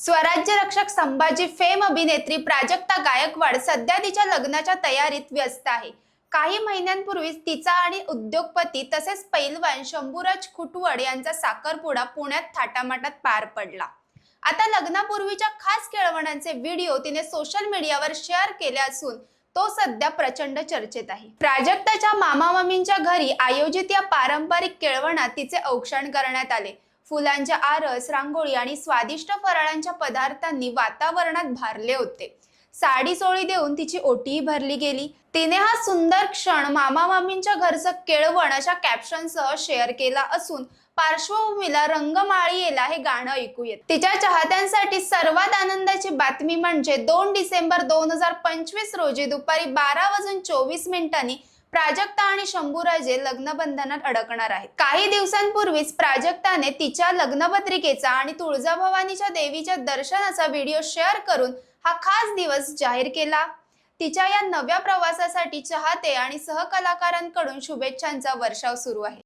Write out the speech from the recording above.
स्वराज्य रक्षक संभाजी फेम अभिनेत्री प्राजक्ता गायकवाड सध्या तिच्या लग्नाच्या तयारीत व्यस्त आहे. काही महिन्यांपूर्वीच तिचा आणि उद्योगपती तसेच पैलवान शंभूराज खुटवड यांचा साखरपुडा पुण्यात थाटामाटात पार पडला. आता लग्नापूर्वीच्या खास केळवणांचे व्हिडिओ तिने सोशल मीडियावर शेअर केले असून तो सध्या प्रचंड चर्चेत आहे. प्राजक्ताच्या मामा मामींच्या घरी आयोजित या पारंपरिक केळवणात तिचे औक्षण करण्यात आले. फुलांच्या आरस रांगोळी आणि स्वादिष्ट फराळांच्या पदार्थांनी वातावरणात भारले होते. साडी सोळी देऊन तिची ओटीही भरली गेली. तिने हा सुंदर क्षण मामा मामींच्या घरचं केळवण अशा कॅप्शनसह शेअर केला असून पार्श्वभूमीला रंगमाळीयेला हे गाणं ऐकू येत. तिच्या चाहत्यांसाठी सर्वात आनंदाची बातमी म्हणजे दोन डिसेंबर दोन हजार पंचवीस रोजी दुपारी बारा वाजून चोवीस मिनिटांनी प्राजक्ता आणि शंभूराजे लग्नबंधनात अडकणार आहेत. काही दिवसांपूर्वीच प्राजक्ताने तिच्या लग्नपत्रिकेचा आणि तुळजाभवानीच्या देवीच्या दर्शनाचा व्हिडिओ शेअर करून हा खास दिवस जाहीर केला. तिच्या या नव्या प्रवासासाठी चाहते आणि सहकलाकारांकडून शुभेच्छांचा वर्षाव सुरू आहे.